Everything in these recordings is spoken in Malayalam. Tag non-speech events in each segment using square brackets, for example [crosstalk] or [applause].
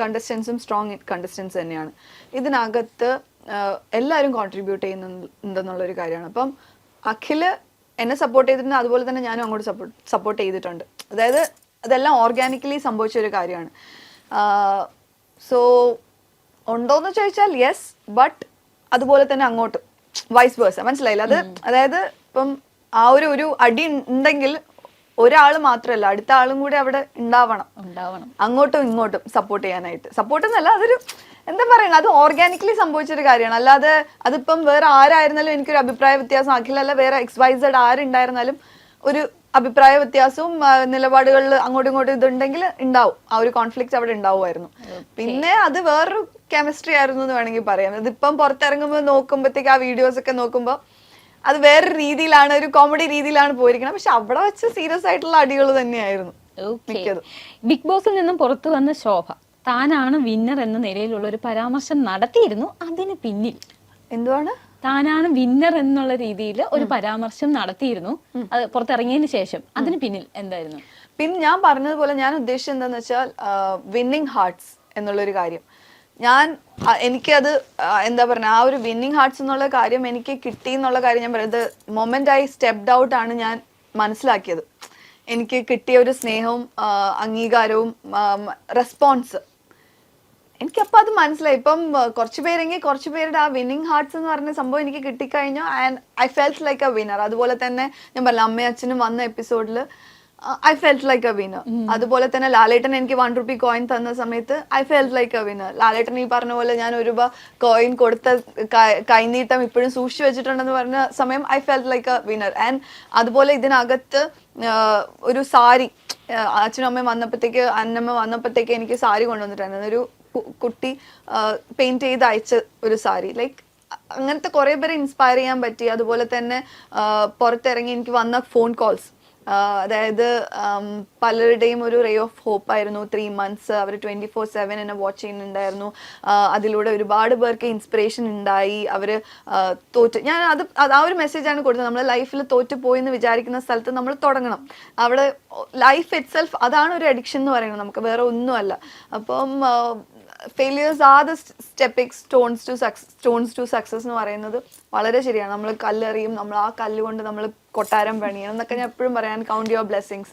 കണ്ടസ്റ്റൻസും സ്ട്രോങ് കണ്ടസ്റ്റൻസ് തന്നെയാണ്. ഇതിനകത്ത് എല്ലാവരും കോൺട്രിബ്യൂട്ട് ചെയ്യുന്നുണ്ടെന്നുള്ളൊരു കാര്യമാണ്. അപ്പം അഖിൽ എന്നെ സപ്പോർട്ട് ചെയ്തിട്ടുണ്ട് അതുപോലെ തന്നെ ഞാനും അങ്ങോട്ട് സപ്പോർട്ട് സപ്പോർട്ട് ചെയ്തിട്ടുണ്ട്. അതായത് അതെല്ലാം ഓർഗാനിക്കലി സംഭവിച്ച ഒരു കാര്യമാണ് സോ ഉണ്ടോയെന്ന് ചോദിച്ചാൽ യെസ് ബട്ട് അതുപോലെ തന്നെ അങ്ങോട്ട് വൈസ് വേഴ്സ മനസ്സിലായില്ല? അത് അതായത് ഇപ്പം ആ ഒരു ഒരു അടി ഉണ്ടെങ്കിൽ ഒരാൾ മാത്രമല്ല അടുത്ത ആളും കൂടി അവിടെ ഉണ്ടാവണം. ഉണ്ടാവണം. അങ്ങോട്ടും ഇങ്ങോട്ടും സപ്പോർട്ട് ചെയ്യാനായിട്ട്. സപ്പോർട്ട് എന്നല്ല അതൊരു എന്താ പറയുക അത് ഓർഗാനിക്കലി സംഭവിച്ചൊരു കാര്യമാണ്. അല്ലാതെ അതിപ്പം വേറെ ആരായിരുന്നാലും എനിക്കൊരു അഭിപ്രായ വ്യത്യാസം അഖിലല്ല വേറെ എക്സ് വൈ സെഡ് ആരുണ്ടായിരുന്നാലും ഒരു അഭിപ്രായ വ്യത്യാസവും നിലപാടുകളിൽ അങ്ങോട്ടും ഇങ്ങോട്ടും ഇതുണ്ടെങ്കിൽ ഉണ്ടാവും. ആ ഒരു കോൺഫ്ലിക്റ്റ് അവിടെ ഉണ്ടാവുമായിരുന്നു. പിന്നെ അത് വേറൊരു കെമിസ്ട്രി ആയിരുന്നു എന്ന് വേണമെങ്കിൽ പറയാം. ഇതിപ്പം പുറത്തിറങ്ങുമ്പോൾ നോക്കുമ്പോഴത്തേക്ക് ആ വീഡിയോസ് ഒക്കെ നോക്കുമ്പോൾ അത് വേറെ രീതിയിലാണ് ഒരു കോമഡി രീതിയിലാണ് പോയിരിക്കുന്നത് പക്ഷെ അവിടെ വെച്ച് സീരിയസ് ആയിട്ടുള്ള അടികൾ തന്നെയായിരുന്നു ബിഗ് ബോസിൽ നിന്നും പുറത്തു വന്ന ശോഭ താനാണ് വിന്നർ എന്ന നിലയിലുള്ള ഒരു പരാമർശം നടത്തിയിരുന്നു അതിന് പിന്നിൽ. എന്തുവാണ്? താനാണ് വിന്നർ എന്നുള്ള രീതിയിൽ ഒരു പരാമർശം നടത്തിയിരുന്നു. അത് പുറത്തിറങ്ങിയതിന് ശേഷം അതിന് പിന്നിൽ എന്തായിരുന്നു? പിന്നെ ഞാൻ പറഞ്ഞതുപോലെ ഞാൻ ഉദ്ദേശിച്ചത് എന്താണെന്ന് വെച്ചാൽ വിന്നിങ് ഹാർട്സ് എന്നുള്ളൊരു കാര്യം. ഞാൻ എനിക്കത് എന്താ പറയുക ആ ഒരു വിന്നിങ് ഹാർട്സ് എന്നുള്ള കാര്യം എനിക്ക് കിട്ടി എന്നുള്ള കാര്യം ഞാൻ പറയുന്നത് മൊമെന്റ് ആയി സ്റ്റെപ്ഡ് ഔട്ട് ആണ് ഞാൻ മനസ്സിലാക്കിയത്. എനിക്ക് കിട്ടിയ ഒരു സ്നേഹവും അംഗീകാരവും റെസ്പോൺസ് എനിക്കപ്പോൾ അത് മനസ്സിലായി. ഇപ്പം കുറച്ച് പേരെങ്കിൽ കുറച്ച് പേരുടെ ആ വിന്നിങ് ഹാർട്സ് എന്ന് പറഞ്ഞ സംഭവം എനിക്ക് കിട്ടിക്കഴിഞ്ഞു. And I feels like a winner അതുപോലെ തന്നെ ഞാൻ പറഞ്ഞ അമ്മയും അച്ഛനും വന്ന എപ്പിസോഡിൽ I felt like a winner അതുപോലെ തന്നെ ലാലേട്ടൻ എനിക്ക് വൺ റുപ്പി കോയിൻ തന്ന സമയത്ത് I felt like a winner Lalettan ഈ പറഞ്ഞ പോലെ ഞാൻ ഒരു രൂപ കോയിൻ കൊടുത്ത കൈനീട്ടം ഇപ്പോഴും സൂക്ഷിച്ചു വെച്ചിട്ടുണ്ടെന്ന് പറഞ്ഞ സമയം I felt like a winner and അതുപോലെ ഇതിനകത്ത് ആ, ഒരു സാരി ആ, അച്ഛനും അമ്മയും വന്നപ്പോഴത്തേക്ക് അന്നമ്മ വന്നപ്പോഴത്തേക്ക് എനിക്ക് സാരി കൊണ്ടുവന്നിട്ടുണ്ടായിരുന്നു. ഒരു കുട്ടി പെയിന്റ് ചെയ്ത് അയച്ച ഒരു സാരി. ലൈക്ക് അങ്ങനത്തെ കുറെ പേരെ ഇൻസ്പയർ ചെയ്യാൻ പറ്റി. അതുപോലെ തന്നെ പുറത്തിറങ്ങി എനിക്ക് വന്ന ഫോൺ കോൾസ് അതായത് പലരുടെയും ഒരു റേ ഓഫ് ഹോപ്പ് ആയിരുന്നു. ത്രീ മന്ത്സ് അവർ ട്വന്റി ഫോർ സെവൻ എന്നെ വാച്ച് ചെയ്യുന്നുണ്ടായിരുന്നു. അതിലൂടെ ഒരുപാട് പേർക്ക് ഇൻസ്പിറേഷൻ ഉണ്ടായി. അവർ തോറ്റ് ഞാൻ അത് ആ ഒരു മെസ്സേജാണ് കൊടുത്തത്. നമ്മൾ ലൈഫിൽ തോറ്റു പോയി എന്ന് വിചാരിക്കുന്ന സ്ഥലത്ത് നമ്മൾ തുടങ്ങണം. അവിടെ ലൈഫ് ഇറ്റ്സെൽഫ് അതാണ് ഒരു അഡിക്ഷൻ എന്ന് പറയുന്നത്. നമുക്ക് വേറെ ഒന്നുമല്ല. അപ്പം failures are the stepping stones to success stones to success എന്ന് പറയുന്നത് വളരെ ശരിയാണ്. നമ്മൾ കല്ലെറിയും നമ്മൾ ആ കല്ല് കൊണ്ട് നമ്മൾ കൊട്ടാരം പണിയണം എന്നൊക്കെ ഞാൻ എപ്പോഴും പറയാൻ count your blessings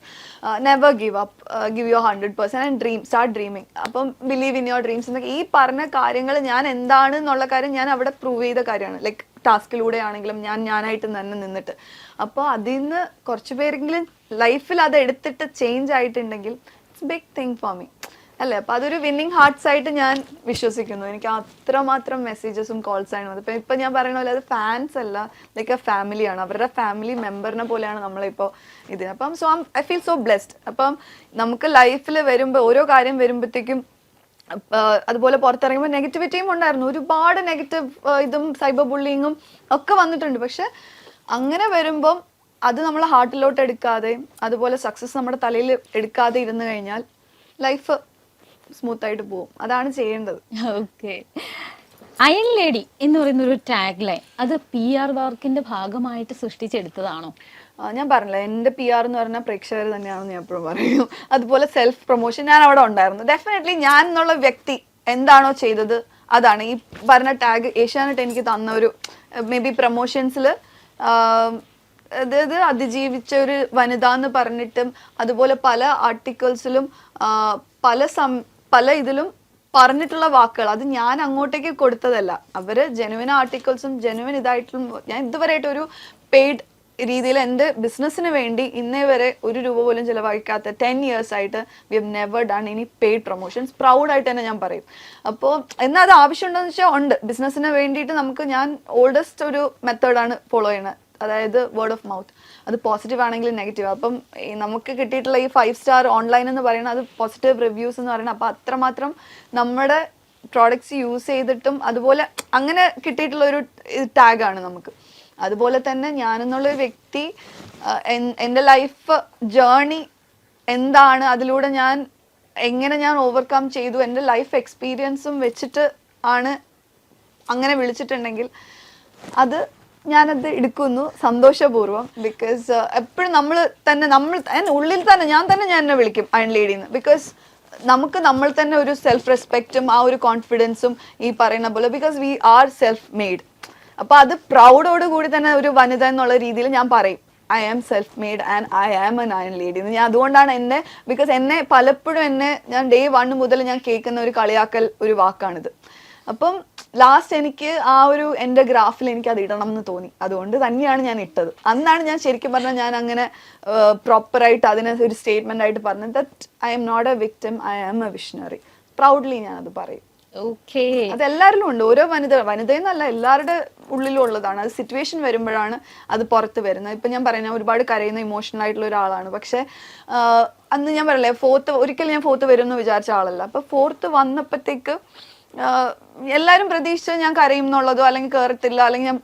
never give up give your hundred percent and dream start dreaming അപ്പം ബിലീവ് ഇൻ യുവർ ഡ്രീംസ് എന്നൊക്കെ ഈ പറഞ്ഞ കാര്യങ്ങൾ ഞാൻ എന്താണ് എന്നുള്ള കാര്യം ഞാൻ അവിടെ പ്രൂവ് ചെയ്ത കാര്യമാണ്. ലൈക്ക് ടാസ്കിലൂടെ ആണെങ്കിലും ഞാൻ ഞാനായിട്ട് തന്നെ നിന്നിട്ട്. അപ്പോൾ അതിൽ നിന്ന് കുറച്ച് പേരെങ്കിലും ലൈഫിൽ അത് എടുത്തിട്ട് ചേഞ്ച് ആയിട്ടുണ്ടെങ്കിൽ it's big thing for me അല്ലേ അപ്പൊ അതൊരു വിന്നിങ് ഹാർട്സ് ആയിട്ട് ഞാൻ വിശ്വസിക്കുന്നു. എനിക്ക് അത്രമാത്രം മെസ്സേജസും കോൾസ് ആണ് ഇപ്പൊ ഞാൻ പറയുന്ന പോലെ അത് ഫാൻസ് അല്ല ലൈക്ക് എ ഫാമിലിയാണ് അവരുടെ ഫാമിലി മെമ്പറിനെ പോലെയാണ് നമ്മളിപ്പോ ഇത്. അപ്പം so I feel so blessed അപ്പം നമുക്ക് ലൈഫിൽ വരുമ്പോൾ ഓരോ കാര്യം വരുമ്പോഴത്തേക്കും അതുപോലെ പുറത്തിറങ്ങുമ്പോൾ നെഗറ്റിവിറ്റിയും ഉണ്ടായിരുന്നു. ഒരുപാട് നെഗറ്റീവ് ഇതും സൈബർ ബുള്ളിങ്ങും ഒക്കെ വന്നിട്ടുണ്ട്. പക്ഷെ അങ്ങനെ വരുമ്പം അത് നമ്മൾ ഹാർട്ടിലോട്ട് എടുക്കാതെ അതുപോലെ സക്സസ് നമ്മുടെ തലയിൽ എടുക്കാതെ ഇരുന്ന് കഴിഞ്ഞാൽ ലൈഫ് സ്മൂത്ത് ആയിട്ട് പോകും അതാണ് ചെയ്യേണ്ടത്. ഓക്കെ. അയൺ ലേഡി എന്ന് പറയുന്ന ഒരു ടാഗ് ലൈൻ അത് പി ആർ വർക്കിന്റെ ഭാഗമായിട്ട് സൃഷ്ടിച്ചെടുത്തതാണോ? ഞാൻ പറഞ്ഞില്ല എന്റെ പി ആർ എന്ന് പറഞ്ഞാൽ പ്രേക്ഷകർ തന്നെയാണെന്ന് ഞാൻ എപ്പോഴും പറയുന്നു അതുപോലെ സെൽഫ് പ്രൊമോഷൻ ഞാൻ അവിടെ ഉണ്ടായിരുന്നു. ഡെഫിനറ്റ്ലി ഞാൻ എന്നുള്ള വ്യക്തി എന്താണോ ചെയ്തത് അതാണ്. ഈ പറഞ്ഞ ടാഗ് ഏഷ്യാനെറ്റ് എനിക്ക് തന്ന ഒരു മേ ബി പ്രൊമോഷൻസിൽ അതായത് അതിജീവിച്ച ഒരു വനിത എന്ന് പറഞ്ഞിട്ടും അതുപോലെ പല ആർട്ടിക്കിൾസിലും പല സം പല ഇതിലും പറഞ്ഞിട്ടുള്ള വാക്കുകൾ. അത് ഞാൻ അങ്ങോട്ടേക്ക് കൊടുത്തതല്ല. അവർ ജെനുവിൻ ആർട്ടിക്കിൾസും ജെനുവിൻ ഇതായിട്ടും ഞാൻ ഇതുവരെയായിട്ട് ഒരു പെയ്ഡ് രീതിയിൽ എന്റെ ബിസിനസ്സിന് വേണ്ടി ഇന്നേ വരെ ഒരു രൂപ പോലും ചിലവഴിക്കാത്ത ടെൻ ഇയേഴ്സ് ആയിട്ട് we have never done any paid promotions പ്രൗഡായിട്ട് തന്നെ ഞാൻ പറയും. അപ്പോൾ എന്നാൽ അത് ആവശ്യമുണ്ടോയെന്ന് വെച്ചാൽ ഉണ്ട്. ബിസിനസ്സിന് വേണ്ടിയിട്ട് നമുക്ക് ഞാൻ ഓൾഡസ്റ്റ് ഒരു മെത്തേഡാണ് ഫോളോ ചെയ്യുന്നത്. അതായത് വേർഡ് ഓഫ് മൗത്ത് അത് പോസിറ്റീവ് ആണെങ്കിലും നെഗറ്റീവ് അപ്പം നമുക്ക് കിട്ടിയിട്ടുള്ള ഈ ഫൈവ് സ്റ്റാർ ഓൺലൈൻ എന്ന് പറയുന്നത് അത് പോസിറ്റീവ് റിവ്യൂസ് എന്ന് പറയുന്നത്. അപ്പം അത്രമാത്രം നമ്മുടെ പ്രോഡക്റ്റ്സ് യൂസ് ചെയ്തിട്ടും അതുപോലെ അങ്ങനെ കിട്ടിയിട്ടുള്ള ഒരു ടാഗാണ് നമുക്ക്. അതുപോലെ തന്നെ ഞാനെന്നുള്ള വ്യക്തി എന്റെ ലൈഫ് ജേണി എന്താണ്? അതിലൂടെ ഞാൻ എങ്ങനെ ഞാൻ ഓവർകം ചെയ്തു? എന്റെ ലൈഫ് എക്സ്പീരിയൻസും വെച്ചിട്ട് ആണ് അങ്ങനെ വിളിച്ചിട്ടുണ്ടെങ്കിൽ അത് ഞാനത് എടുക്കുന്നു സന്തോഷപൂർവം ബിക്കോസ് എപ്പോഴും നമ്മൾ തന്നെ നമ്മൾ ഉള്ളിൽ തന്നെ ഞാൻ തന്നെ ഞാൻ എന്നെ വിളിക്കും അയൺ ലേഡിന്ന് ബിക്കോസ് നമുക്ക് നമ്മൾ തന്നെ ഒരു സെൽഫ് റെസ്പെക്റ്റും ആ ഒരു കോൺഫിഡൻസും ഈ പറയുന്ന പോലെ because we are self made അപ്പൊ അത് പ്രൗഡോട് കൂടി തന്നെ ഒരു വനിത എന്നുള്ള രീതിയിൽ ഞാൻ പറയും. I am self made and I am an iron lady ഞാൻ അതുകൊണ്ടാണ് എന്നെ ബിക്കോസ് എന്നെ പലപ്പോഴും എന്നെ ഞാൻ ഡേ വൺ മുതൽ ഞാൻ കേൾക്കുന്ന ഒരു കളിയാക്കൽ ഒരു വാക്കാണിത്. അപ്പം ലാസ്റ്റ് എനിക്ക് ആ ഒരു എന്റെ ഗ്രാഫിൽ എനിക്ക് അത് ഇടണം എന്ന് തോന്നി. അതുകൊണ്ട് തന്നെയാണ് ഞാൻ ഇട്ടത്. അന്നാണ് ഞാൻ ശരിക്കും പറഞ്ഞാൽ ഞാൻ അങ്ങനെ പ്രോപ്പറായിട്ട് അതിനെ ഒരു സ്റ്റേറ്റ്മെന്റ് ആയിട്ട് പറഞ്ഞത് that I am not a victim I am a visionary proudly ഞാൻ അത് പറയും. ഓക്കേ അത് എല്ലാവരിലും ഉണ്ട്. ഓരോ വനിത വനിത എന്നല്ല എല്ലാവരുടെ ഉള്ളിലും ഉള്ളതാണ്. അത് സിറ്റുവേഷൻ വരുമ്പോഴാണ് അത് പുറത്ത് വരുന്നത്. ഇപ്പൊ ഞാൻ പറയുന്ന ഒരുപാട് കരയുന്ന ഇമോഷണൽ ആയിട്ടുള്ള ഒരാളാണ്. പക്ഷെ അന്ന് ഞാൻ പറയല്ലേ ഫോർത്ത് ഒരിക്കലും ഞാൻ ഫോർത്ത് വരും എന്ന് വിചാരിച്ച ആളല്ല. അപ്പൊ ഫോർത്ത് വന്നപ്പോഴത്തേക്ക് എല്ലാവരും പ്രതീക്ഷിച്ച ഞാൻ കരയും എന്നുള്ളതോ അല്ലെങ്കിൽ കയറത്തില്ല അല്ലെങ്കിൽ ഞാൻ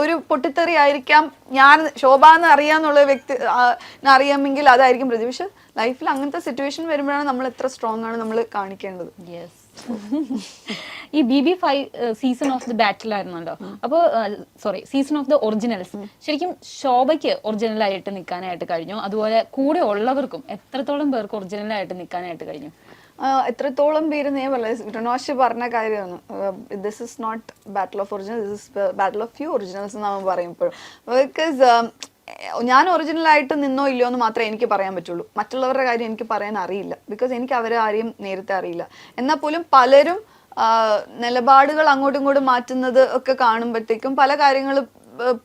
ഒരു പൊട്ടിത്തെറി ആയിരിക്കാം. ഞാൻ ശോഭ എന്ന് അറിയാന്നുള്ള വ്യക്തി അറിയാമെങ്കിൽ അതായിരിക്കും പ്രതി. പക്ഷെ ലൈഫിൽ അങ്ങനത്തെ സിറ്റുവേഷൻ വരുമ്പോഴാണ് നമ്മൾ എത്ര സ്ട്രോങ് ആണ് നമ്മൾ കാണിക്കേണ്ടത്. യെസ് ഈ B B five season of the battle ആയിരുന്നല്ലോ. അപ്പോൾ sorry season of the originals ശരിക്കും ശോഭയ്ക്ക് ഒറിജിനൽ ആയിട്ട് നിൽക്കാനായിട്ട് കഴിഞ്ഞു. അതുപോലെ കൂടെ ഉള്ളവർക്കും എത്രത്തോളം പേർക്ക് ഒറിജിനൽ ആയിട്ട് നിൽക്കാനായിട്ട് കഴിഞ്ഞു? എത്രത്തോളം പേര് ഞാൻ പറഞ്ഞു പറഞ്ഞ കാര്യമാണ്. This is not battle of original this is battle of few originals എന്നാണ് പറയുമ്പോൾ ബിക്കോസ് ഞാൻ ഒറിജിനൽ ആയിട്ട് നിന്നോ ഇല്ലയോ എന്ന് മാത്രമേ എനിക്ക് പറയാൻ പറ്റുള്ളൂ. മറ്റുള്ളവരുടെ കാര്യം എനിക്ക് പറയാൻ അറിയില്ല. ബിക്കോസ് എനിക്ക് അവരെ ആരെയും നേരത്തെ അറിയില്ല. എന്നാൽ പോലും പലരും നിലപാടുകൾ അങ്ങോട്ടും ഇങ്ങോട്ടും മാറ്റുന്നത് ഒക്കെ കാണുമ്പോഴത്തേക്കും പല കാര്യങ്ങളും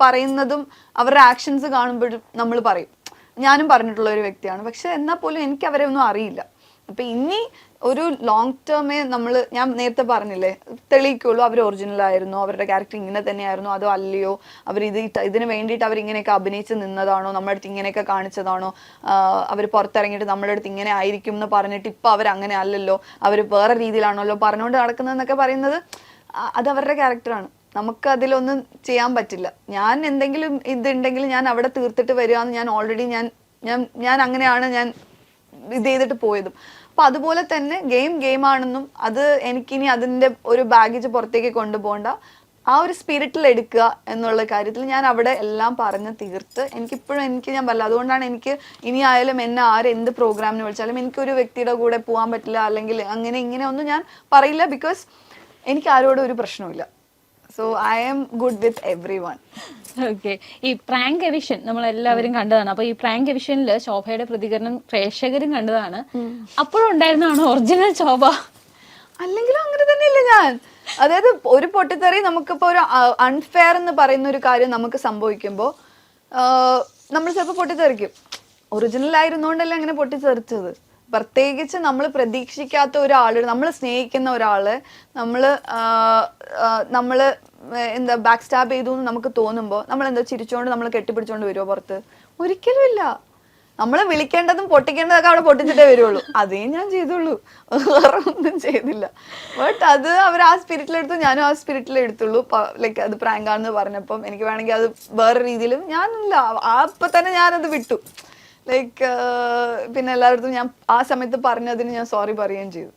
പറയുന്നതും അവരുടെ ആക്ഷൻസ് കാണുമ്പോഴും നമ്മൾ പറയും. ഞാനും പറഞ്ഞിട്ടുള്ള ഒരു വ്യക്തിയാണ്. പക്ഷെ എന്നാൽ പോലും എനിക്ക് അവരെ ഒന്നും അറിയില്ല. അപ്പൊ ഇനി ഒരു ലോങ് ടേമേ നമ്മൾ ഞാൻ നേരത്തെ പറഞ്ഞില്ലേ തെളിയിക്കുള്ളൂ അവർ ഒറിജിനൽ ആയിരുന്നു അവരുടെ ക്യാരക്ടർ ഇങ്ങനെ തന്നെയായിരുന്നു അതോ അല്ലയോ അവർ ഇത് ഇതിന് വേണ്ടിയിട്ട് അവർ ഇങ്ങനെയൊക്കെ അഭിനയിച്ച് നിന്നതാണോ നമ്മുടെ അടുത്ത് ഇങ്ങനെയൊക്കെ കാണിച്ചതാണോ അവർ പുറത്തിറങ്ങിയിട്ട് നമ്മുടെ അടുത്ത് ഇങ്ങനെ ആയിരിക്കും എന്ന് പറഞ്ഞിട്ട് ഇപ്പൊ അവർ അങ്ങനെ അല്ലല്ലോ അവർ വേറെ രീതിയിലാണല്ലോ പറഞ്ഞുകൊണ്ട് നടക്കുന്നതെന്നൊക്കെ പറയുന്നത് അത് അവരുടെ ക്യാരക്ടറാണ് നമുക്ക് അതിലൊന്നും ചെയ്യാൻ പറ്റില്ല. ഞാൻ എന്തെങ്കിലും ഇതുണ്ടെങ്കിൽ ഞാൻ അവിടെ തീർത്തിട്ട് വരികയെന്ന് ഞാൻ ഓൾറെഡി ഞാൻ ഞാൻ ഞാൻ അങ്ങനെയാണ് ഞാൻ ഇത് ചെയ്തിട്ട് പോയതും. അപ്പൊ അതുപോലെ തന്നെ ഗെയിം ഗെയിം ആണെന്നും അത് എനിക്കിനി അതിന്റെ ഒരു ബാഗേജ് പുറത്തേക്ക് കൊണ്ടുപോകണ്ട. ആ ഒരു സ്പിരിറ്റിൽ എടുക്കുക എന്നുള്ള കാര്യത്തിൽ ഞാൻ അവിടെ എല്ലാം പറഞ്ഞ് തീർത്ത്. എനിക്കിപ്പോഴും എനിക്ക് ഞാൻ പറയില്ല അതുകൊണ്ടാണ് എനിക്ക് ഇനി ആയാലും എന്നെ ആര് എന്ത് പ്രോഗ്രാമിന് വിളിച്ചാലും എനിക്കൊരു വ്യക്തിയുടെ കൂടെ പോകാൻ പറ്റില്ല. അല്ലെങ്കിൽ അങ്ങനെ ഇങ്ങനെ ഒന്നും ഞാൻ പറയില്ല ബിക്കോസ് എനിക്ക് ആരോടും ഒരു പ്രശ്നവുമില്ല. So I am good with everyone okay ഈ പ്രാങ്ക് എവിഷൻ നമ്മൾ എല്ലാവരും കണ്ടതാണ്. അപ്പൊ ഈ പ്രാങ്ക് എവിഷനിൽ ശോഭയുടെ പ്രതികരണം പ്രേക്ഷകരും കണ്ടതാണ്. അപ്പോഴും ഉണ്ടായിരുന്നതാണോ ഒറിജിനൽ ശോഭ? അല്ലെങ്കിലും അങ്ങനെ തന്നെയല്ലേ ഞാൻ. അതായത് ഒരു പൊട്ടിത്തെറി നമുക്കിപ്പോ ഒരു അൺഫെയർ എന്ന് പറയുന്ന ഒരു കാര്യം നമുക്ക് സംഭവിക്കുമ്പോൾ നമ്മൾ ചിലപ്പോൾ പൊട്ടിത്തെറിക്കും. ഒറിജിനൽ ആയിരുന്നോണ്ടല്ലേ അങ്ങനെ പൊട്ടിത്തെറിച്ചത്? പ്രത്യേകിച്ച് നമ്മൾ പ്രതീക്ഷിക്കാത്ത ഒരാൾ നമ്മൾ സ്നേഹിക്കുന്ന ഒരാൾ നമ്മൾ നമ്മൾ എന്താ ബാക്ക് സ്റ്റാബ് ചെയ്തു എന്ന് നമുക്ക് തോന്നുമ്പോൾ നമ്മൾ എന്താ ചിരിച്ചുകൊണ്ട് നമ്മൾ കെട്ടിപ്പിടിച്ചുകൊണ്ട് വരുമോ പുറത്ത്? ഒരിക്കലും ഇല്ല. നമ്മൾ വിളിക്കേണ്ടതും പൊട്ടിക്കേണ്ടതൊക്കെ അവിടെ പൊട്ടിച്ചിട്ടേ വരുള്ളൂ. അതേ ഞാൻ ചെയ്തുള്ളൂ. വേറെ ഒന്നും ചെയ്തില്ല. ബട്ട് അത് അവർ ആ സ്പിരിറ്റിലെടുത്തു ഞാനും ആ സ്പിരിറ്റിൽ എടുത്തുള്ളൂ ലൈക്ക് അത് പ്രാങ്കാണെന്ന് പറഞ്ഞപ്പം എനിക്ക് വേണമെങ്കിൽ അത് വേറെ രീതിയിലും ഞാനില്ല. ആ അപ്പൊ തന്നെ ഞാനത് വിട്ടു. ലൈക്ക് പിന്നെ എല്ലായിടത്തും ഞാൻ ആ സമയത്ത് പറഞ്ഞതിന് ഞാൻ സോറി പറയുകയും ചെയ്തു.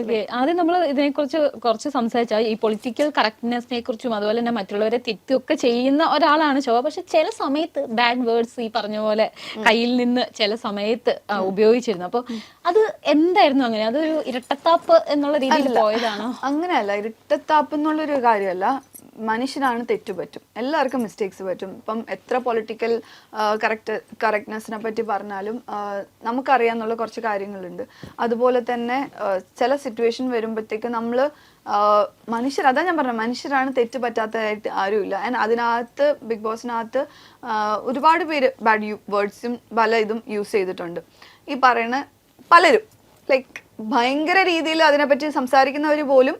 ഓക്കെ ആദ്യം നമ്മൾ ഇതിനെക്കുറിച്ച് കുറച്ച് സംസാരിച്ചാൽ ഈ പൊളിറ്റിക്കൽ കറക്റ്റ്നെസ്സിനെ കുറിച്ചും അതുപോലെ തന്നെ മറ്റുള്ളവരെ തെറ്റൊക്കെ ചെയ്യുന്ന ഒരാളാണ് ശോഭ. പക്ഷെ ചില സമയത്ത് ബാഡ് വേർഡ്സ് ഈ പറഞ്ഞ പോലെ കയ്യിൽ നിന്ന് ചില സമയത്ത് ഉപയോഗിച്ചിരുന്നു. അപ്പോൾ അത് എന്തായിരുന്നു അങ്ങനെ? അതൊരു ഇരട്ടത്താപ്പ് എന്നുള്ള രീതിയിൽ പോയതാണോ? അങ്ങനെയല്ല. ഇരട്ടത്താപ്പ് എന്നുള്ളൊരു കാര്യമല്ല. മനുഷ്യനാണ് തെറ്റുപറ്റും എല്ലാവർക്കും മിസ്റ്റേക്സ് പറ്റും. ഇപ്പം എത്ര പൊളിറ്റിക്കൽ കറക്റ്റ് കറക്റ്റ്നെസ്സിനെ പറ്റി പറഞ്ഞാലും നമുക്കറിയാന്നുള്ള കുറച്ച് കാര്യങ്ങളുണ്ട്. അതുപോലെ തന്നെ ചില സിറ്റുവേഷൻ വരുമ്പോഴത്തേക്ക് നമ്മൾ മനുഷ്യർ അതാ ഞാൻ പറഞ്ഞത് മനുഷ്യരാണ് തെറ്റ് പറ്റാത്തതായിട്ട് ആരുമില്ല. ആൻഡ് അതിനകത്ത് ബിഗ് ബോസിനകത്ത് ഒരുപാട് പേര് ബാഡ് വേർഡ്സും പല ഇതും യൂസ് ചെയ്തിട്ടുണ്ട്. ഈ പറയുന്ന പലരും ലൈക്ക് ഭയങ്കര രീതിയിൽ അതിനെപ്പറ്റി സംസാരിക്കുന്നവർ പോലും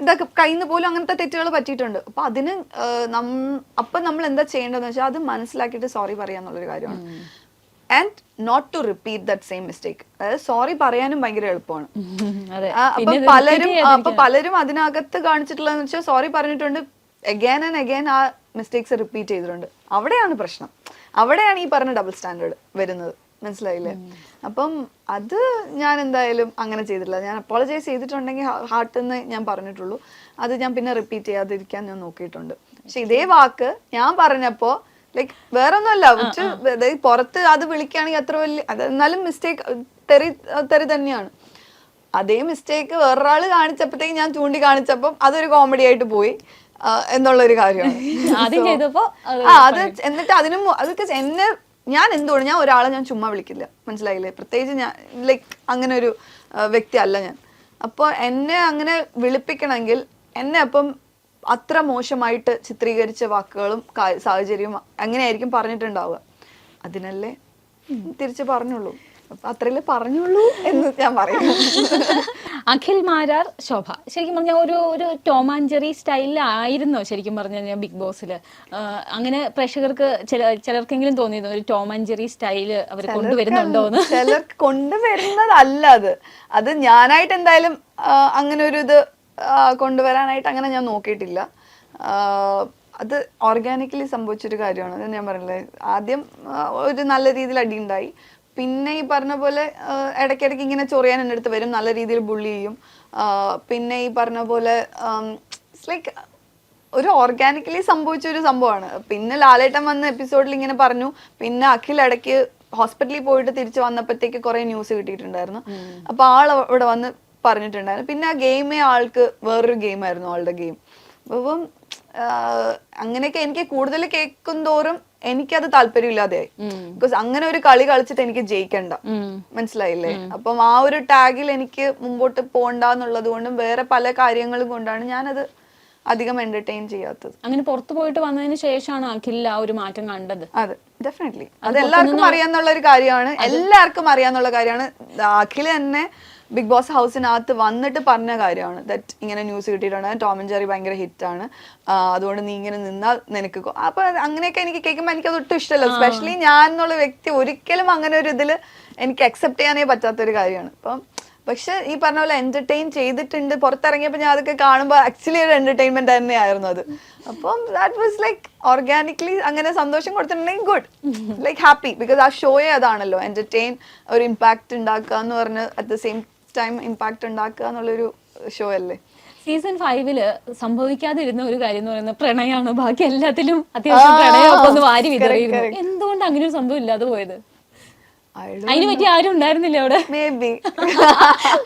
ഇതൊക്കെ കയ്യിൽ പോലും അങ്ങനത്തെ തെറ്റുകൾ പറ്റിയിട്ടുണ്ട്. അപ്പൊ അതിന് നം- അപ്പൊ നമ്മൾ എന്താ ചെയ്യേണ്ടതെന്ന് വെച്ചാൽ അത് മനസ്സിലാക്കിയിട്ട് സോറി പറയാന്നുള്ളൊരു കാര്യമാണ്. And not to repeat that same mistake അതായത് സോറി പറയാനും ഭയങ്കര എളുപ്പമാണ്. അപ്പൊ പലരും അപ്പൊ പലരും അതിനകത്ത് കാണിച്ചിട്ടുള്ളതെന്ന് വെച്ചാൽ സോറി പറഞ്ഞിട്ടുണ്ട്. അഗൈൻ ആൻഡ് അഗൈൻ ആ മിസ്റ്റേക്സ് റിപ്പീറ്റ് ചെയ്തിട്ടുണ്ട്. അവിടെയാണ് പ്രശ്നം. അവിടെയാണ് ഈ പറഞ്ഞ ഡബിൾ സ്റ്റാൻഡേർഡ് വരുന്നത്. മനസ്സിലായില്ലേ? അപ്പം അത് ഞാൻ എന്തായാലും അങ്ങനെ ചെയ്തിട്ടില്ല. ഞാൻ അപ്പോളജൈസ് ചെയ്തിട്ടുണ്ടെങ്കിൽ ഹാർട്ടിൽ നിന്ന് ഞാൻ പറഞ്ഞിട്ടുള്ളൂ. അത് ഞാൻ പിന്നെ റിപ്പീറ്റ് ചെയ്യാതിരിക്കാൻ ഞാൻ നോക്കിയിട്ടുണ്ട്. പക്ഷെ ഇതേ വാക്ക് ഞാൻ പറഞ്ഞപ്പോ ലൈക് വേറെ ഒന്നുമല്ല ഉച്ച പുറത്ത് അത് വിളിക്കുകയാണെങ്കിൽ അത്ര വലിയ അത് എന്നാലും മിസ്റ്റേക്ക് തെറി തെറി തന്നെയാണ്. അതേ മിസ്റ്റേക്ക് വേറൊരാൾ കാണിച്ചപ്പോഴത്തേക്ക് ഞാൻ ചൂണ്ടി കാണിച്ചപ്പം അതൊരു കോമഡി ആയിട്ട് പോയി. എന്നുള്ള എന്നുള്ളൊരു കാര്യമാണ്. [laughs] ആ അത് എന്നിട്ട് അതിനും അതൊക്കെ എന്നെ ഞാൻ എന്തുകൊണ്ട് ഞാൻ ഒരാളെ ഞാൻ ചുമ്മാ വിളിക്കില്ല. മനസ്സിലായില്ലേ? പ്രത്യേകിച്ച് ഞാൻ ലൈക്ക് അങ്ങനെ ഒരു വ്യക്തി അല്ല ഞാൻ. അപ്പോൾ എന്നെ അങ്ങനെ വിളിപ്പിക്കണമെങ്കിൽ എന്നെ അപ്പം അത്ര മോശമായിട്ട് ചിത്രീകരിച്ച വാക്കുകളും സാഹചര്യവും അങ്ങനെയായിരിക്കും പറഞ്ഞിട്ടുണ്ടാവുക. അതിനല്ലേ തിരിച്ച് പറഞ്ഞുള്ളൂ. അപ്പൊ അത്രയല്ലേ പറഞ്ഞുള്ളൂ എന്ന് ഞാൻ പറയും [laughs] അഖിൽ മാരാർ ശോഭ. ശരിക്കും പറഞ്ഞാൽ ഒരു ഒരു ടോം ആൻഡ് ജെറി സ്റ്റൈലിലായിരുന്നോ ശരിക്കും പറഞ്ഞു കഴിഞ്ഞാൽ ബിഗ് ബോസിൽ അങ്ങനെ പ്രേക്ഷകർക്ക് ചില ചിലർക്കെങ്കിലും തോന്നിയിരുന്നു ഒരു ടോം ആൻഡ് ജെറി സ്റ്റൈൽ അവർ കൊണ്ടുവരുന്നുണ്ടോ എന്ന് ചിലർക്ക് കൊണ്ടുവരുന്നതല്ല അത്. അത് ഞാനായിട്ട് എന്തായാലും അങ്ങനെ ഒരു ഇത് കൊണ്ടുവരാനായിട്ട് അങ്ങനെ ഞാൻ നോക്കിയിട്ടില്ല. അത് ഓർഗാനിക്കലി സംഭവിച്ചൊരു കാര്യമാണ്. അത് ഞാൻ പറഞ്ഞില്ലേ ആദ്യം ഒരു നല്ല രീതിയിൽ അടി ഉണ്ടായി പിന്നെ ഈ പറഞ്ഞ പോലെ ഇടയ്ക്കിടയ്ക്ക് ഇങ്ങനെ ചൊറിയാൻ എന്റെ അടുത്ത് വരും. നല്ല രീതിയിൽ ബുള്ളി ചെയ്യും. പിന്നെ ഈ പറഞ്ഞ പോലെ ഇറ്റ്സ് ലൈക്ക് ഒരു ഓർഗാനിക്കലി സംഭവിച്ച ഒരു സംഭവമാണ്. പിന്നെ ലാലേട്ടൻ വന്ന എപ്പിസോഡിൽ ഇങ്ങനെ പറഞ്ഞു. പിന്നെ അഖിൽ ഇടയ്ക്ക് ഹോസ്പിറ്റലിൽ പോയിട്ട് തിരിച്ചു വന്നപ്പോഴത്തേക്ക് കുറെ ന്യൂസ് കിട്ടിയിട്ടുണ്ടായിരുന്നു. അപ്പൊ ആൾ ഇവിടെ വന്ന് പറഞ്ഞിട്ടുണ്ടായിരുന്നു. പിന്നെ ആ ഗെയിമേ ആൾക്ക് വേറൊരു ഗെയിം ആയിരുന്നു ആളുടെ ഗെയിം അപ്പം അങ്ങനെയൊക്കെ എനിക്ക് കൂടുതൽ കേൾക്കും തോറും എനിക്കത് താല്പര്യമില്ലാതെയായി ബിക്കോസ് അങ്ങനെ ഒരു കളി കളിച്ചിട്ട് എനിക്ക് ജയിക്കണ്ട. മനസ്സിലായില്ലേ? അപ്പം ആ ഒരു ടാഗിൽ എനിക്ക് മുമ്പോട്ട് പോകണ്ടെന്നുള്ളത് കൊണ്ടും വേറെ പല കാര്യങ്ങളും കൊണ്ടാണ് ഞാനത് അധികം എന്റർടൈൻ ചെയ്യാത്തത്. അങ്ങനെ പുറത്തു പോയിട്ട് വന്നതിന് ശേഷമാണ് അഖിൽ ആ ഒരു മാറ്റം കണ്ടത്. അതെ ഡെഫിനറ്റ്ലി അത് എല്ലാവർക്കും അറിയാന്നുള്ള ഒരു കാര്യമാണ്. എല്ലാവർക്കും അറിയാന്നുള്ള കാര്യമാണ്. അഖിൽ തന്നെ ബിഗ് ബോസ് ഹൗസിനകത്ത് വന്നിട്ട് പറഞ്ഞ കാര്യമാണ്. ദറ്റ് ഇങ്ങനെ ന്യൂസ് കിട്ടിയിട്ടുണ്ട്. ടോം ആൻഡ് ജെറി ഭയങ്കര ഹിറ്റാണ് അതുകൊണ്ട് നീ ഇങ്ങനെ നിന്നാൽ നിനക്ക് അപ്പൊ അങ്ങനെയൊക്കെ എനിക്ക് കേൾക്കുമ്പോൾ എനിക്ക് ഒട്ടും ഇഷ്ടമല്ല. സ്പെഷ്യലി ഞാൻ എന്നുള്ള വ്യക്തി ഒരിക്കലും അങ്ങനെ ഒരു ഇതിൽ എനിക്ക് അക്സെപ്റ്റ് ചെയ്യാനേ പറ്റാത്തൊരു കാര്യമാണ്. അപ്പം പക്ഷെ ഈ പറഞ്ഞ പോലെ എന്റർടൈൻ ചെയ്തിട്ടുണ്ട്. പുറത്തിറങ്ങിയപ്പോൾ ഞാൻ അതൊക്കെ കാണുമ്പോൾ ആക്ച്വലി ഒരു എന്റർടൈൻമെന്റ് തന്നെയായിരുന്നു അത്. അപ്പം ദാറ്റ് വാസ് ലൈക്ക് ഓർഗാനിക്കലി അങ്ങനെ സന്തോഷം കൊടുത്തിട്ടുണ്ടെങ്കിൽ ഗുഡ് ലൈക്ക് ഹാപ്പി ബിക്കോസ് ആ ഷോയെ അതാണല്ലോ. എന്റർടൈൻ ഒരു ഇമ്പാക്ട് ഉണ്ടാക്കുക എന്ന് പറഞ്ഞ് at the same time impact ഉണ്ടാക്കുക എന്നുള്ളൊരു ഷോ അല്ലേ? സീസൺ ഫൈവിൽ സംഭവിക്കാതിരുന്ന ഒരു കാര്യം എന്ന് പറയുന്നത് പ്രണയമാണ് ബാക്കി എല്ലാത്തിലും അത്യാവശ്യം പ്രണയം ഒന്ന് വാരി വിതറിയിരുന്നു. എന്തുകൊണ്ട് അങ്ങനെ ഒരു സംഭവം ഇല്ലാതെ പോയത്? അതിന് പറ്റി ആരും ഉണ്ടായിരുന്നില്ല അവിടെ? മേ ബി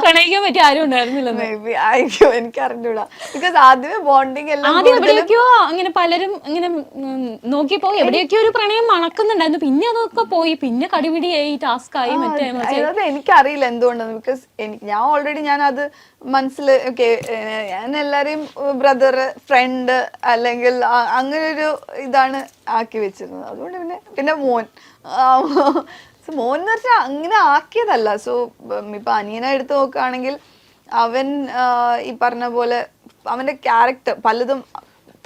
പ്രണയിക്കാൻ പറ്റി ആരും ഉണ്ടായിരുന്നില്ല മേ ബി ആയിരിക്കും എനിക്ക് അറിഞ്ഞൂടാ ബിക്കോസ് ആദ്യമേ ബോണ്ടിങ് എല്ലാം ആദ്യം എവിടെയൊക്കെയോ അങ്ങനെ പലരും ഇങ്ങനെ നോക്കിയപ്പോ എവിടെയൊക്കെയോ ഒരു പ്രണയം മണക്കുന്നുണ്ടായിരുന്നു. പിന്നെ അതൊക്കെ പോയി. പിന്നെ കടിപിടിയായി ടാസ്ക് ആയി മറ്റേ. അതായത് എനിക്കറിയില്ല എന്തുകൊണ്ടാണ് ബിക്കോസ് എനിക്ക് ഞാൻ ഓൾറെഡി ഞാൻ അത് മനസ്സിൽ ഓക്കെ ഞാൻ എല്ലാരെയും ബ്രദർ ഫ്രണ്ട് അല്ലെങ്കിൽ അങ്ങനെ ഒരു ഇതാണ് ആക്കി വെച്ചിരുന്നത്. അതുകൊണ്ട് പിന്നെ പിന്നെ മോൻ. So മോൻ എന്ന് വെച്ചാൽ അങ്ങനെ ആക്കിയതല്ല. സോ ഇപ്പൊ അനിയനെ എടുത്ത് നോക്കുകയാണെങ്കിൽ അവൻ ഈ പറഞ്ഞ പോലെ അവന്റെ ക്യാരക്ടർ പലതും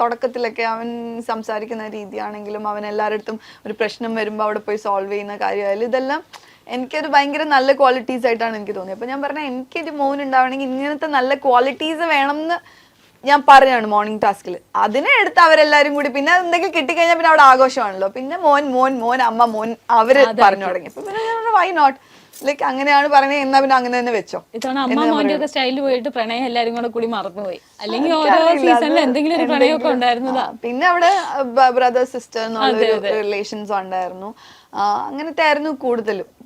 തുടക്കത്തിലൊക്കെ അവൻ സംസാരിക്കുന്ന രീതിയാണെങ്കിലും അവൻ എല്ലാവരുടെ ഒരു പ്രശ്നം വരുമ്പോൾ അവിടെ പോയി സോൾവ് ചെയ്യുന്ന കാര്യമായാലും ഇതെല്ലാം എനിക്കത് ഭയങ്കര നല്ല ക്വാളിറ്റീസ് ആയിട്ടാണ് എനിക്ക് തോന്നിയത്. അപ്പൊ ഞാൻ പറഞ്ഞ എനിക്കൊരു മോൻ ഉണ്ടാവണമെങ്കിൽ ഇങ്ങനത്തെ നല്ല ക്വാളിറ്റീസ് വേണം എന്ന് ഞാൻ പറഞ്ഞാണ് മോർണിംഗ് ടാസ്കിൽ അതിനെ എടുത്ത് അവരെല്ലാരും കൂടി പിന്നെ എന്തെങ്കിലും കിട്ടിക്കഴിഞ്ഞാൽ പിന്നെ അവിടെ ആഘോഷമാണല്ലോ. പിന്നെ മോൻ മോൻ മോൻ അമ്മ മോൻ അവർ പറഞ്ഞു തുടങ്ങി. അപ്പൊ പിന്നെ വൈ നോട്ട് ലൈക്ക് അങ്ങനെയാണ് പറഞ്ഞത് എന്നാ പിന്നെ അങ്ങനെ തന്നെ വെച്ചോ. ഇതാണ് അമ്മ മോന്റെ ഒക്കെ സ്റ്റൈലിൽ പോയിട്ട് പ്രണയം എല്ലാരും കൂടെ കൂടി മറന്നുപോയി. അല്ലെങ്കിൽ ഓരോ സീസണിൽ എന്തെങ്കിലും ഒരു പ്രണയമൊക്കെ ഉണ്ടായിരുന്നതാ. പിന്നെ അവിടെ ബ്രദർ സിസ്റ്റർ എന്നുള്ള റിലേഷൻസ് ഉണ്ടായിരുന്നു. അങ്ങനത്തെ ആയിരുന്നു കൂടുതലും.